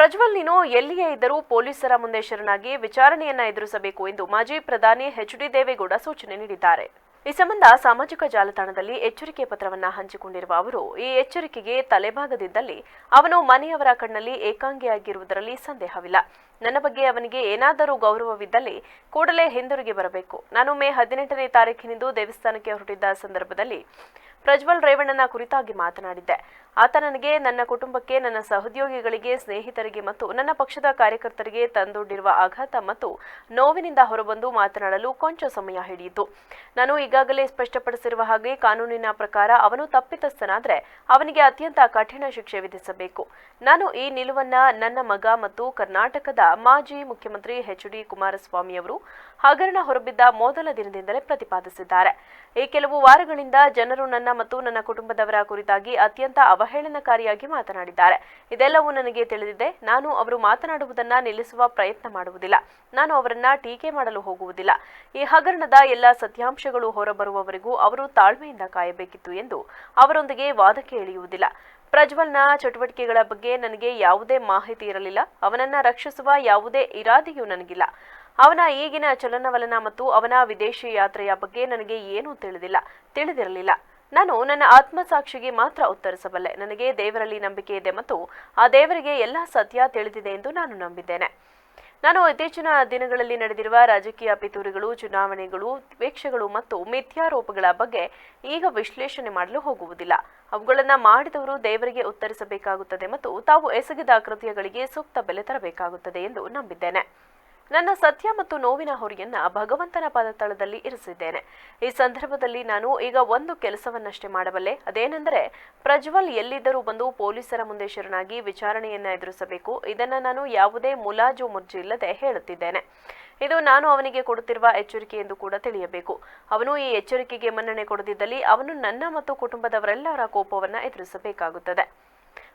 ಪ್ರಜ್ವಲ್ ನೀನು ಎಲ್ಲಿಯೇ ಇದ್ದರೂ ಪೊಲೀಸರ ಮುಂದೆ ಶರಣಾಗಿ ವಿಚಾರಣೆಯನ್ನ ಎದುರಿಸಬೇಕು ಎಂದು ಮಾಜಿ ಪ್ರಧಾನಿ ಎಚ್ ಡಿ ದೇವೇಗೌಡ ಸೂಚನೆ ನೀಡಿದ್ದಾರೆ. ಈ ಸಂಬಂಧ ಸಾಮಾಜಿಕ ಜಾಲತಾಣದಲ್ಲಿ ಎಚ್ಚರಿಕೆ ಪತ್ರವನ್ನ ಹಂಚಿಕೊಂಡಿರುವ ಅವರು, ಈ ಎಚ್ಚರಿಕೆಗೆ ತಲೆಬಾಗದಿದ್ದಲ್ಲಿ ಅವನು ಮನೆಯವರ ಕಣ್ಣಲ್ಲಿ ಏಕಾಂಗಿಯಾಗಿರುವುದರಲ್ಲಿ ಸಂದೇಹವಿಲ್ಲ. ನನ್ನ ಬಗ್ಗೆ ಅವನಿಗೆ ಏನಾದರೂ ಗೌರವವಿದ್ದಲ್ಲಿ ಕೂಡಲೇ ಹಿಂದಿರುಗಿ ಬರಬೇಕು. ನಾನು ಮೇ ಹದಿನೆಂಟನೇ ತಾರೀಕಿನಿಂದ ದೇವಸ್ಥಾನಕ್ಕೆ ಹೊರಟಿದ್ದ ಸಂದರ್ಭದಲ್ಲಿ ಪ್ರಜ್ವಲ್ ರೇವಣ್ಣನ ಕುರಿತಾಗಿ ಮಾತನಾಡಿದ್ದೆ. ಆತ ನನಗೆ, ನನ್ನ ಕುಟುಂಬಕ್ಕೆ, ನನ್ನ ಸಹೋದ್ಯೋಗಿಗಳಿಗೆ, ಸ್ನೇಹಿತರಿಗೆ ಮತ್ತು ನನ್ನ ಪಕ್ಷದ ಕಾರ್ಯಕರ್ತರಿಗೆ ತಂದೊಡ್ಡಿರುವ ಆಘಾತ ಮತ್ತು ನೋವಿನಿಂದ ಹೊರಬಂದು ಮಾತನಾಡಲು ಕೊಂಚ ಸಮಯ ಹಿಡಿಯಿತು. ನಾನು ಈಗಾಗಲೇ ಸ್ಪಷ್ಟಪಡಿಸಿರುವ ಹಾಗೆ ಕಾನೂನಿನ ಪ್ರಕಾರ ಅವನು ತಪ್ಪಿತಸ್ಥನಾದ್ರೆ ಅವನಿಗೆ ಅತ್ಯಂತ ಕಠಿಣ ಶಿಕ್ಷೆ ವಿಧಿಸಬೇಕು. ನಾನು ಈ ನಿಲುವನ್ನ ನನ್ನ ಮಗ ಮತ್ತು ಕರ್ನಾಟಕದ ಮಾಜಿ ಮುಖ್ಯಮಂತ್ರಿ ಎಚ್ ಡಿ ಕುಮಾರಸ್ವಾಮಿ ಅವರು ಹಗರಣ ಹೊರಬಿದ್ದ ಮೊದಲ ದಿನದಿಂದಲೇ ಪ್ರತಿಪಾದಿಸಿದ್ದಾರೆ. ಈ ಕೆಲವು ವಾರಗಳಿಂದ ಜನರು ನನ್ನ ಮತ್ತು ನನ್ನ ಕುಟುಂಬದವರ ಕುರಿತಾಗಿ ಅತ್ಯಂತ ಅವಹೇಳನಕಾರಿಯಾಗಿ ಮಾತನಾಡಿದ್ದಾರೆ. ಇದೆಲ್ಲವೂ ನನಗೆ ತಿಳಿದಿದೆ. ನಾನು ಅವರು ಮಾತನಾಡುವುದನ್ನ ನಿಲ್ಲಿಸುವ ಪ್ರಯತ್ನ ಮಾಡುವುದಿಲ್ಲ. ನಾನು ಅವರನ್ನ ಟೀಕೆ ಮಾಡಲು ಹೋಗುವುದಿಲ್ಲ. ಈ ಹಗರಣದ ಎಲ್ಲ ಸತ್ಯಾಂಶಗಳು ಹೊರಬರುವವರೆಗೂ ಅವರು ತಾಳ್ಮೆಯಿಂದ ಕಾಯಬೇಕಿತ್ತು ಎಂದು ಅವರೊಂದಿಗೆ ವಾದಕ್ಕೆ ಇಳಿಯುವುದಿಲ್ಲ ಪ್ರಜ್ವಲ್ನ ಚಟುವಟಿಕೆಗಳ ಬಗ್ಗೆ ನನಗೆ ಯಾವುದೇ ಮಾಹಿತಿ ಇರಲಿಲ್ಲ. ಅವನನ್ನ ರಕ್ಷಿಸುವ ಯಾವುದೇ ಇರಾದೆಯೂ ನನಗಿಲ್ಲ. ಅವನ ಈಗಿನ ಚಲನವಲನ ಮತ್ತು ಅವನ ವಿದೇಶಿ ಯಾತ್ರೆಯ ಬಗ್ಗೆ ನನಗೆ ಏನೂ ತಿಳಿದಿಲ್ಲ. ತಿಳಿದಿರಲಿಲ್ಲ. ನಾನು ನನ್ನ ಆತ್ಮಸಾಕ್ಷಿಗೆ ಮಾತ್ರ ಉತ್ತರಿಸಬಲ್ಲೆ. ನನಗೆ ದೇವರಲ್ಲಿ ನಂಬಿಕೆ ಇದೆ ಮತ್ತು ಆ ದೇವರಿಗೆ ಎಲ್ಲ ಸತ್ಯ ತಿಳಿದಿದೆ ಎಂದು ನಾನು ನಂಬಿದ್ದೇನೆ. ನಾನು ಇತ್ತೀಚಿನ ದಿನಗಳಲ್ಲಿ ನಡೆದಿರುವ ರಾಜಕೀಯ ಪಿತೂರಿಗಳು, ಚುನಾವಣೆಗಳು ದ್ವೇಷಗಳು ಮತ್ತು ಮಿಥ್ಯಾರೋಪಗಳ ಬಗ್ಗೆ ಈಗ ವಿಶ್ಲೇಷಣೆ ಮಾಡಲು ಹೋಗುವುದಿಲ್ಲ. ಅವುಗಳನ್ನು ಮಾಡಿದವರು ದೇವರಿಗೆ ಉತ್ತರಿಸಬೇಕಾಗುತ್ತದೆ ಮತ್ತು ತಾವು ಎಸಗಿದ ಕೃತ್ಯಗಳಿಗೆ ಸೂಕ್ತ ಬೆಲೆ ತರಬೇಕಾಗುತ್ತದೆ ಎಂದು ನಂಬಿದ್ದೇನೆ. ನನ್ನ ಸತ್ಯ ಮತ್ತು ನೋವಿನ ಹೊರೆಯನ್ನ ಭಗವಂತನ ಪದತಳದಲ್ಲಿ ಇರಿಸಿದ್ದೇನೆ. ಈ ಸಂದರ್ಭದಲ್ಲಿ ನಾನು ಈಗ ಒಂದು ಕೆಲಸವನ್ನಷ್ಟೇ ಮಾಡಬಲ್ಲೆ. ಅದೇನೆಂದರೆ, ಪ್ರಜ್ವಲ್ ಎಲ್ಲಿದ್ದರೂ ಬಂದು ಪೊಲೀಸರ ಮುಂದೆ ಶರಣಾಗಿ ವಿಚಾರಣೆಯನ್ನ ಎದುರಿಸಬೇಕು. ಇದನ್ನ ನಾನು ಯಾವುದೇ ಮುಲಾಜು ಮುರ್ಜು ಇಲ್ಲದೆ ಹೇಳುತ್ತಿದ್ದೇನೆ. ಇದು ನಾನು ಅವನಿಗೆ ಕೊಡುತ್ತಿರುವ ಎಚ್ಚರಿಕೆ ಎಂದು ಕೂಡ ತಿಳಿಯಬೇಕು. ಅವನು ಈ ಎಚ್ಚರಿಕೆಗೆ ಮನ್ನಣೆ ಕೊಡದಿದ್ದಲ್ಲಿ ಅವನು ನನ್ನ ಮತ್ತು ಕುಟುಂಬದವರೆಲ್ಲರ ಕೋಪವನ್ನ ಎದುರಿಸಬೇಕಾಗುತ್ತದೆ.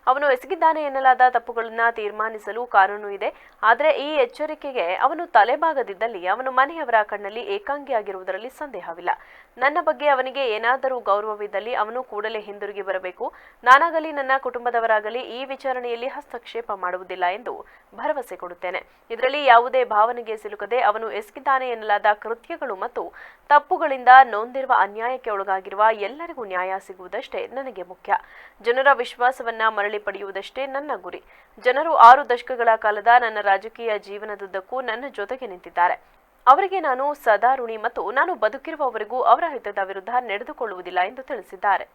ಅವನು ಎಸಗಿದ್ದಾನೆ ಎನ್ನಲಾದ ತಪ್ಪುಗಳನ್ನ ತೀರ್ಮಾನಿಸಲು ಕಾನೂನು ಇದೆ. ಆದರೆ ಈ ಎಚ್ಚರಿಕೆಗೆ ಅವನು ತಲೆಬಾಗದಿದ್ದಲ್ಲಿ ಅವನು ಮನೆಯವರ ಕಣ್ಣಲ್ಲಿ ಏಕಾಂಗಿಯಾಗಿರುವುದರಲ್ಲಿ ಸಂದೇಹವಿಲ್ಲ. ನನ್ನ ಬಗ್ಗೆ ಅವನಿಗೆ ಏನಾದರೂ ಗೌರವವಿದ್ದಲ್ಲಿ ಅವನು ಕೂಡಲೇ ಹಿಂದಿರುಗಿ ಬರಬೇಕು. ನಾನಾಗಲಿ ನನ್ನ ಕುಟುಂಬದವರಾಗಲಿ ಈ ವಿಚಾರಣೆಯಲ್ಲಿ ಹಸ್ತಕ್ಷೇಪ ಮಾಡುವುದಿಲ್ಲ ಎಂದು ಭರವಸೆ ಕೊಡುತ್ತೇನೆ. ಇದರಲ್ಲಿ ಯಾವುದೇ ಭಾವನೆಗೆ ಸಿಲುಕದೆ ಅವನು ಎಸಗಿದ್ದಾನೆ ಎನ್ನಲಾದ ಕೃತ್ಯಗಳು ಮತ್ತು ತಪ್ಪುಗಳಿಂದ ನೊಂದಿರುವ ಅನ್ಯಾಯಕ್ಕೆ ಒಳಗಾಗಿರುವ ಎಲ್ಲರಿಗೂ ನ್ಯಾಯ ಸಿಗುವುದಷ್ಟೇ ನನಗೆ ಮುಖ್ಯ. ಜನರ ವಿಶ್ವಾಸವನ್ನ ಮರಳಿ ಪಡೆಯುವುದಷ್ಟೇ ನನ್ನ ಗುರಿ. ಜನರು ಆರು ದಶಕಗಳ ಕಾಲದ ನನ್ನ ರಾಜಕೀಯ ಜೀವನದುದ್ದಕ್ಕೂ ನನ್ನ ಜೊತೆಗೆ ನಿಂತಿದ್ದಾರೆ. ಅವರಿಗೆ ನಾನು ಸದಾ ಋಣಿ ಮತ್ತು ನಾನು ಬದುಕಿರುವವರೆಗೂ ಅವರ ಹಿತದ ವಿರುದ್ಧ ನಡೆದುಕೊಳ್ಳುವುದಿಲ್ಲ ಎಂದು ತಿಳಿಸಿದ್ದಾರೆ.